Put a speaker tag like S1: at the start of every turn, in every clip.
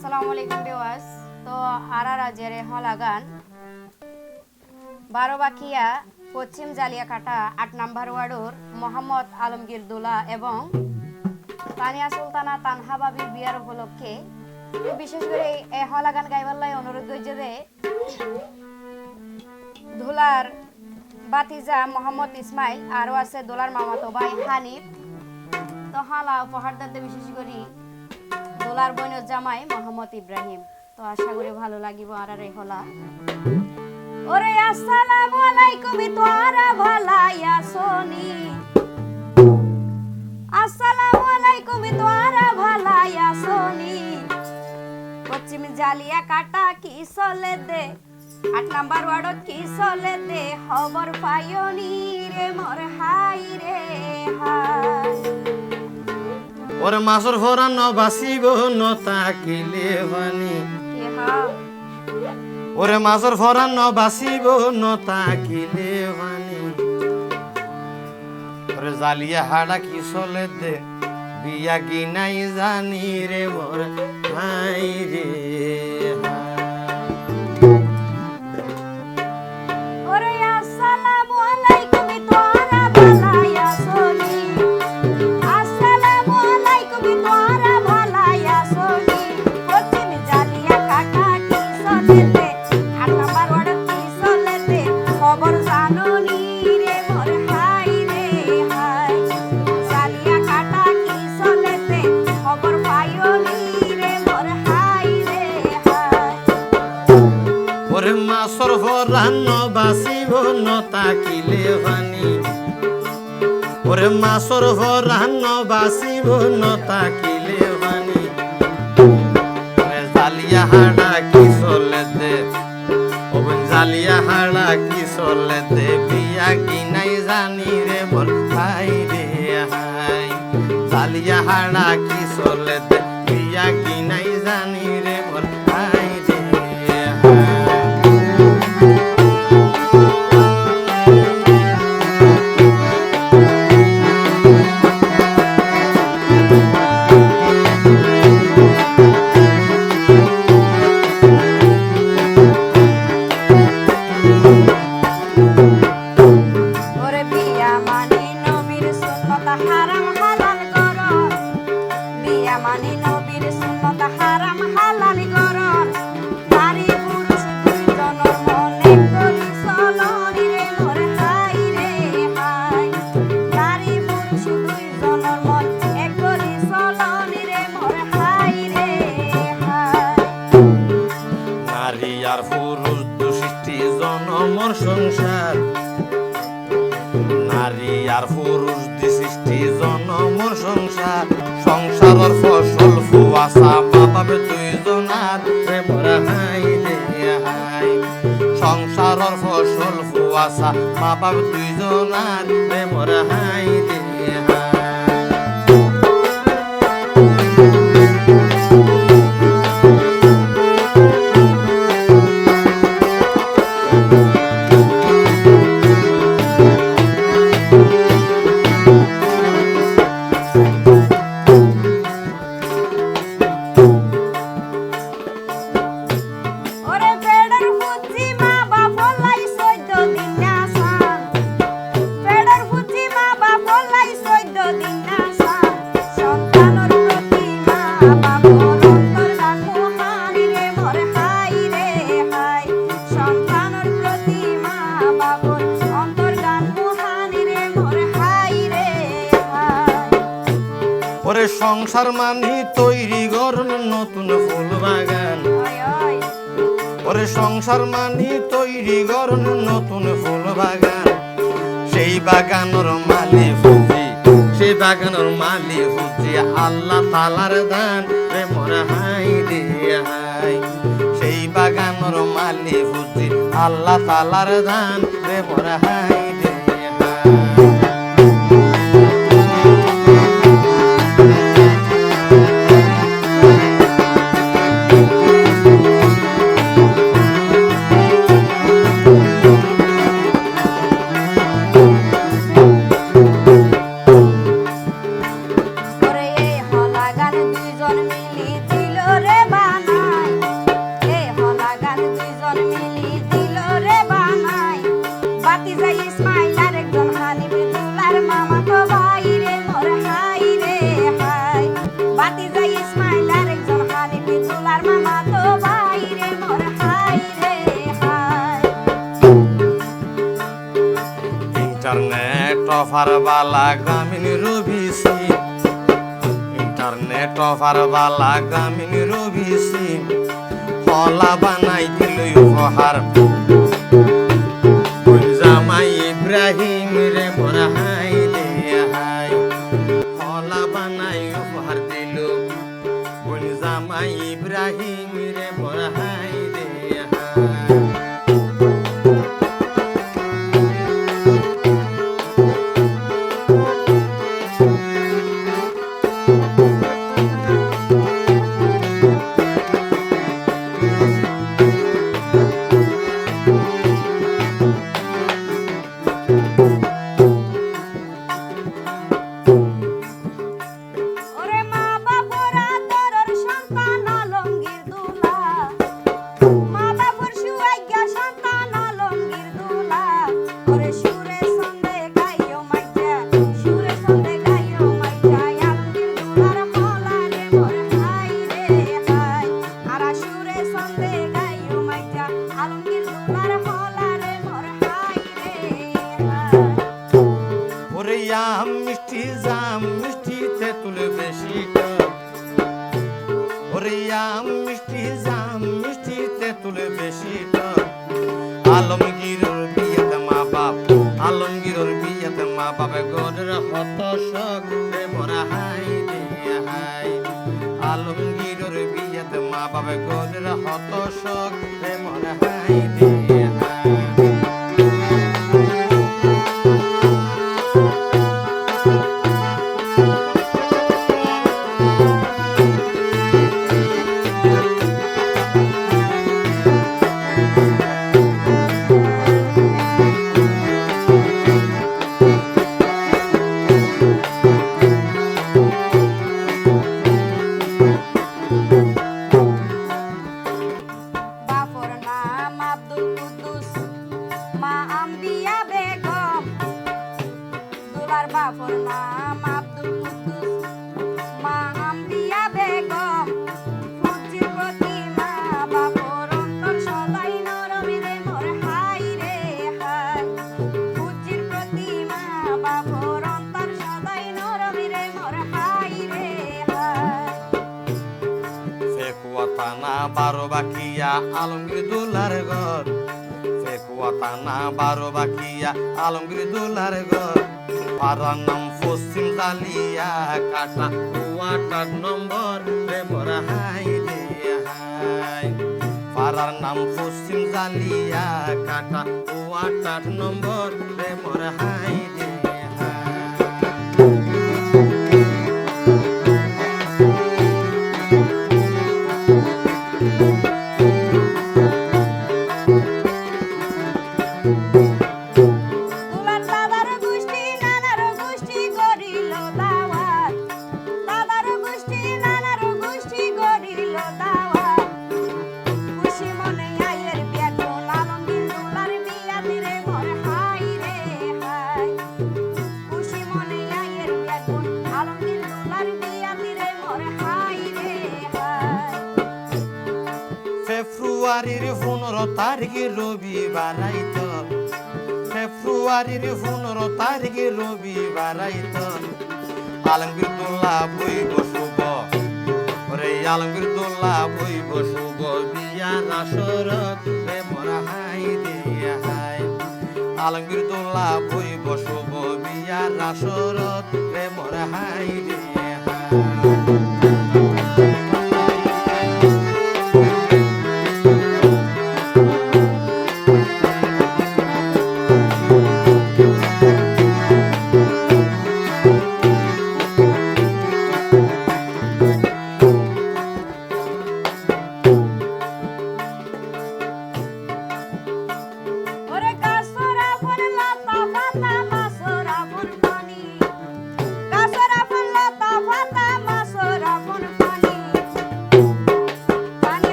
S1: আসসালামু আলাইকুম বিওয়াস তো আরা রাজের হলাগান, বারোবাকিয়া, পশ্চিম জালিয়াকাটা, আট নাম্বার ওয়ার্ডর মোহাম্মদ আলমগীর দোলা এবং তানিয়া সুলতানা তানহা বাবির বিয়ার উপলক্ষে বিশেষ করে এই হলাগান গাইবাল্লাই অনুরোধ করছে যে ধুলার বাতিজা মোহাম্মদ ইসমাইল, আরও আছে দোলার মামাতো ভাই হানিফ। তো হালা উপহার দিতে বিশেষ করি দোলার বোনের জামাই মোহাম্মদ ইব্রাহিম। তো আশা করি ভালো লাগিব আর এই হলা। ওরে আসসালামু আলাইকুম তোরা ভালাই আসনি আসসালামু আলাইকুম তোরা ভালাই আসনি পশ্চিম জালিয়া কাটা কি চলে দে? আট নাম্বার ওয়ার্ডত কি চলে দে? খবর পাইনি রে, মোর হাই রে, হাই।
S2: ওর মাসর ন বাসিব ন তাকিলে বানি ওরে মাছর মাসর ফরান বাসিব ন তাকিলে বানি ওরে জালিয়া হাড়া কি চলে দে, বিয়া কি নাই জানি রে মোর হাই রে। মাসর ফরান বাসিব ন তাকিলে বানি ওরে মাসর ফরান বাসিব ন তাকিলে বানি জালিয়া হাড়া কি চলে দে? জালিয়া হাড়া কি চলে দে? বিয়া কি নাই জানি রে, বল হাই রে হাই। জালিয়া হাড়া কি চলে দে? ফুয়াশা মা বাবে দুইজনার প্রেমর হাই রে আল্লাহ তালার দান রে বড় হাই অফার বালা গ্রামীণ রবিসি। ইন্টারনেট অফার বালা গ্রামীণ রবিসি। হলা বানাই দিলই উপহার। জামাই ইব্রাহিম রে মোরা নম্বর রে বড় হাই রে হাই পাড়ার নাম পশ্চিম জালিয়া কাটা ও আট নম্বর রে বড় হাই রে তারিখে রবি বারাইতন আলমগীর দোল্লা বই বসুব রে আলমগীর দোল্লা বই বসুব বিয়া রাসরত রে মরা হাই দিয়া হাই। আলমগীর দোল্লা বই বসুব বিয়া রাসরত রে মরা হাই দিয়া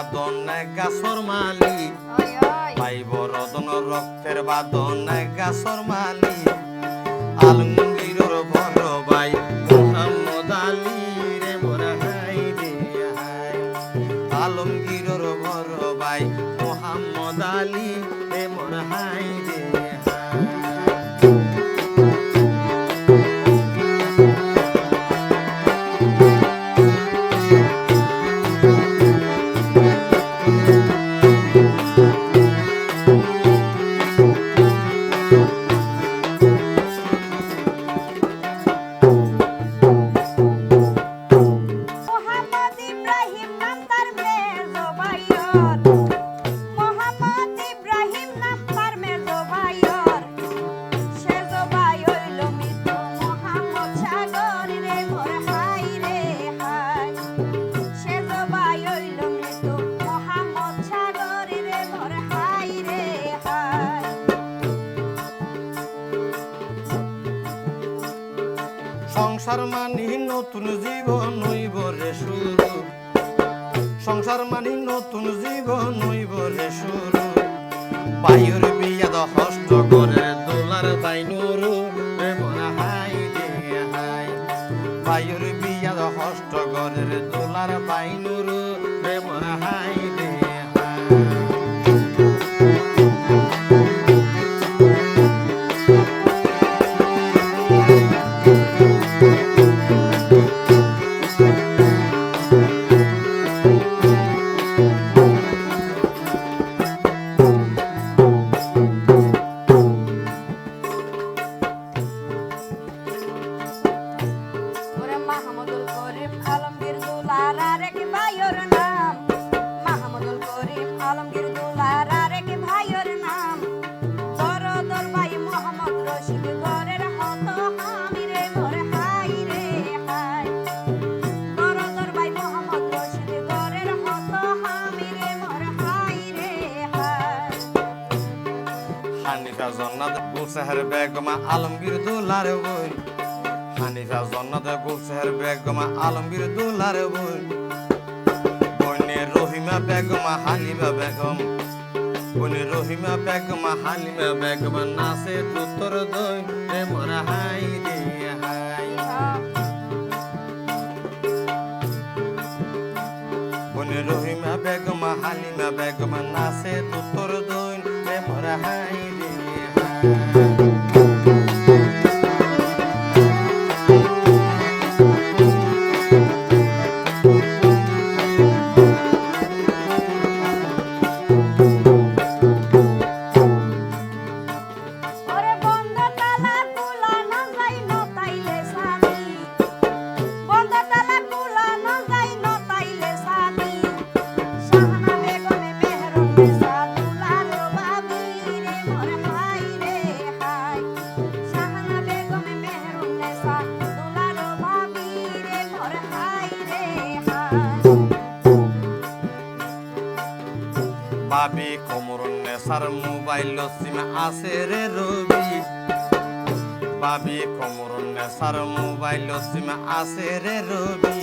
S2: বাদন গাছর
S1: মালি
S2: পাইব রদন রক্তের বাদন গাছর মালি আলমগিরর ভর বাই হাই নুরু রে
S1: মহাই
S2: হানিফা জন্নত গুলশের বেগমা আলমগীর দুলার বোন বোনে রহিমা বেগমা হালিমা বেগম। বোনে রহিমা বেগমা হালিমা বেগমা, নাচে তোর দই। রে মোরা হাই রে হাই। বোনে রহিমা বেগমা হালিমা বেগমা, নাচে তোর দই। রে মোরা হাই পশ্চিম আছে রে রবি। বাবি কমর নেশার মোবাইল সিম আছে রে রবি।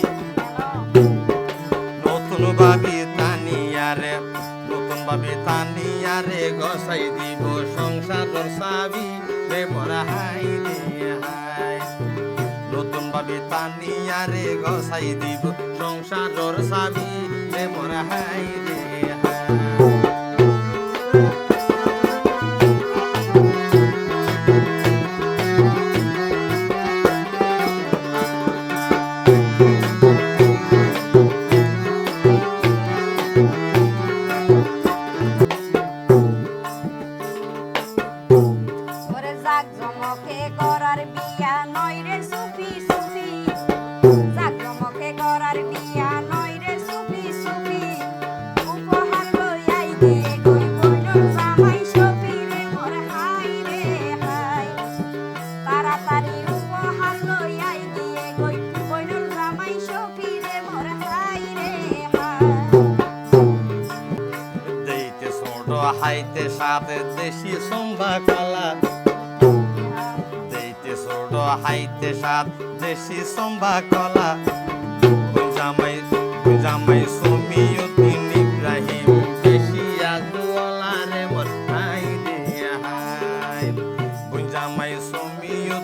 S2: নতুন বাবি তানিয়ারে নতুন বাবি তানিয়ারে গসাই দিব সংসার সাবি রে মরা হাই হাই। নতুন বাবি তানিয়ারে গসাই দিব সংসার সাবি রে মরা হাই রে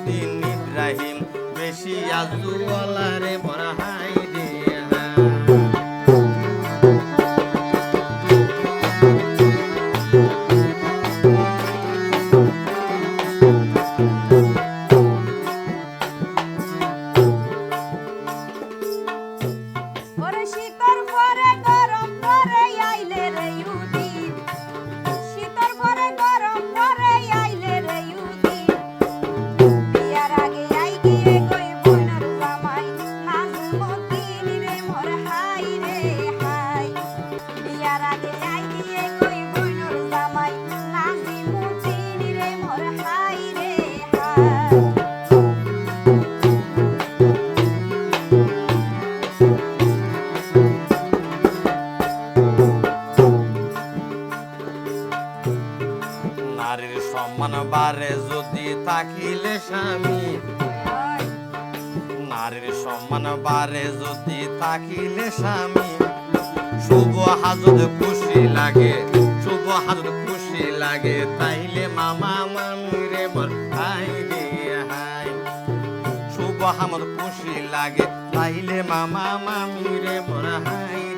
S2: মতিন ইব্রাহিম বেশি আজুওয়ালা রে
S1: মরাহাই
S2: নারীর সম্মান বারে যদি থাকিলে স্বামী। নারীর সম্মান বারে যদি থাকিলে স্বামী। শুভ হাজত খুশি লাগে, শুভ হাজত খুশি লাগে, তাইলে মামা মামিরে রে হাই শুভ হামর খুশি লাগে, তাইলে মামা
S1: মামিরে রে হাই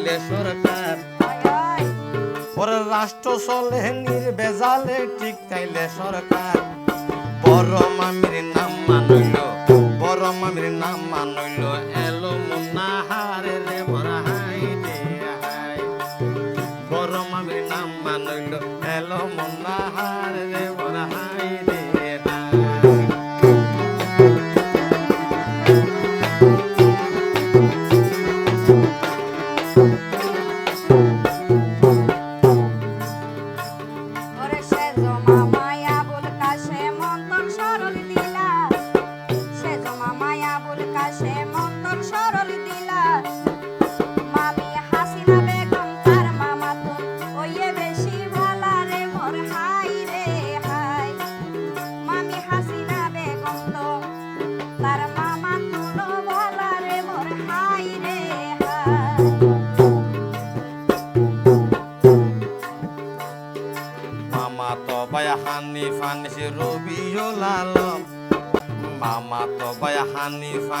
S2: চলে সরকার। পরের রাষ্ট্র চলে নির্বেজালে ঠিক তাইলে সরকার।
S1: পরম আমি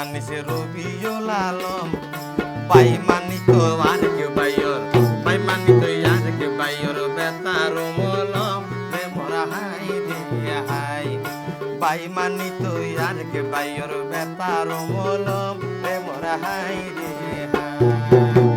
S1: manis Rubio Lalo Pai manito arke bayor Pai ya ke bayor beta rumolo me mora hai ya hai Pai ya ke bayor beta rumolo me mora hai dia hai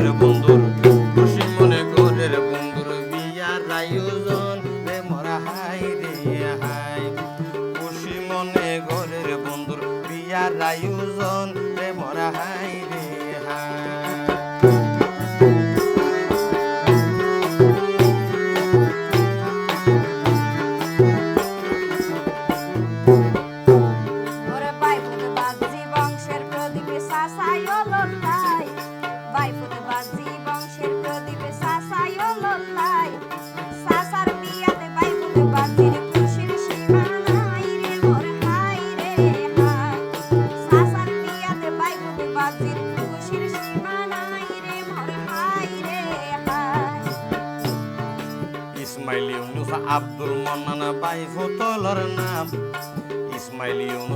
S1: i don't
S2: incredible.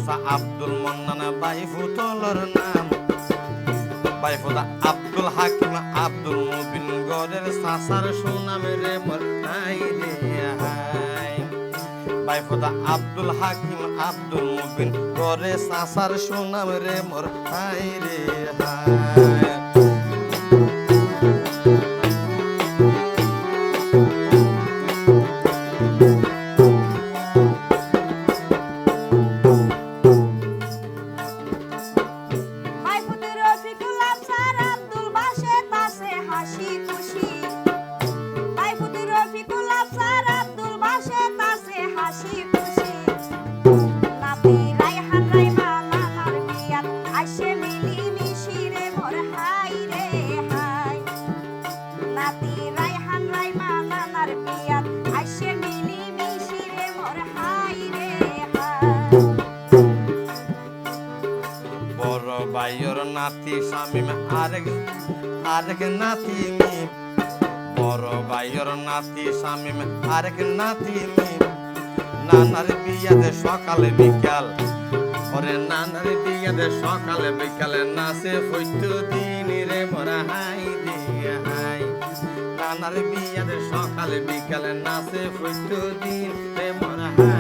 S2: চাচা আব্দুল মন্নান বাই নাম। বাই আব্দুল হাকিম, আব্দুল মুবিন গড়ের চাচার সুনাম রে নাই রে বাই আব্দুল হাকিম, আব্দুল মুবিন সুনাম রে রে হাই। নাসিম আরেক আরেক নাতিমি, বড় ভাইয়ের নাতি, শামিম, আরেক নাতিমি। নানার বিয়াতে সকালে বিকাল, ওরে নানার বিয়াতে সকালে বিকালে নাচে হইতো দিন রে ভরা হাই দিয়ে হাই। নানার বিয়াতে সকালে বিকালে নাচে হইতো দিন রে ভরা হাই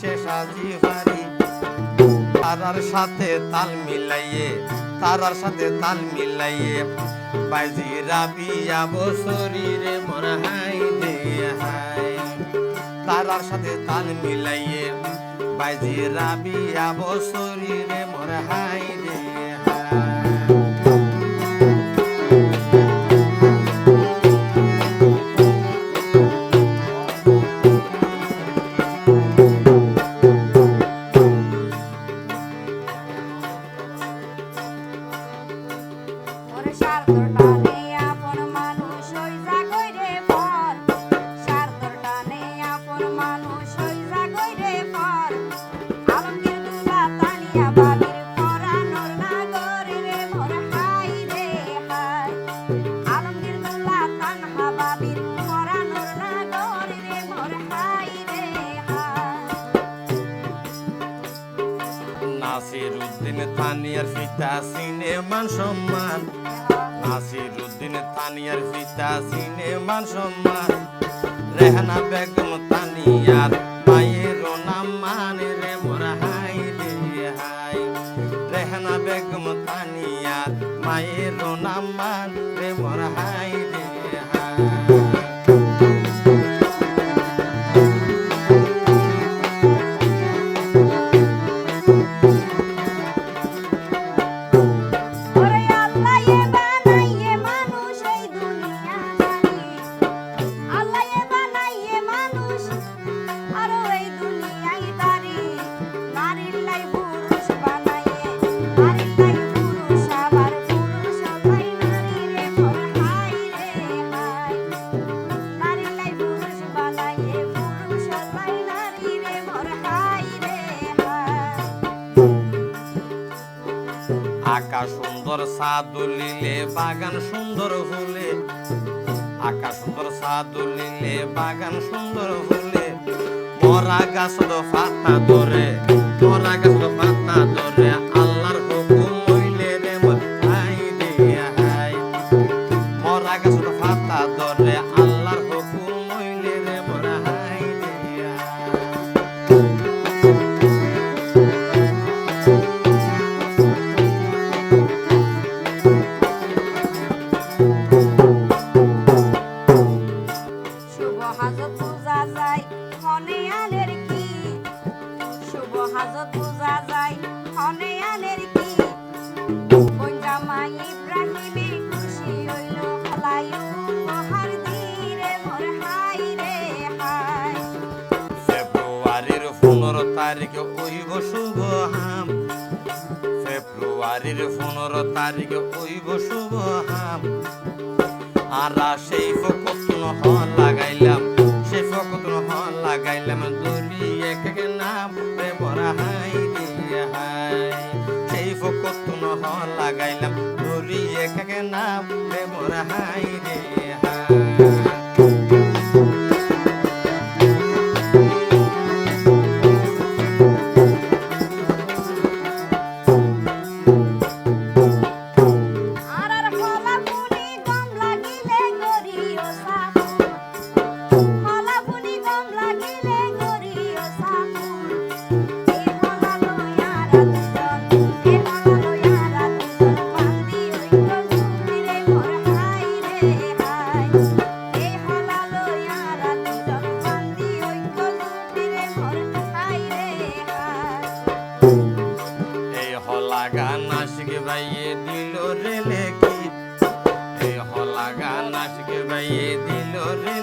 S2: সে সাজি হারি তারার সাথে তাল মিলাইয়ে, তারার সাথে তাল মিলাইয়ে বাজি রাবিয়া বসরি রে মোর দে তারার সাথে তাল মিলাইয়ে বাজি রাবিয়া
S1: বসরি রে মোর
S2: দে আল্লাহর লাগাইলাম জরি এক নাম রে বড়া হাই রে হাই। সেই ফকত নহ লাগাইলাম জরি এক নাম রে বড়া হাই রে লাশ কে বাইয়ে দিল রে।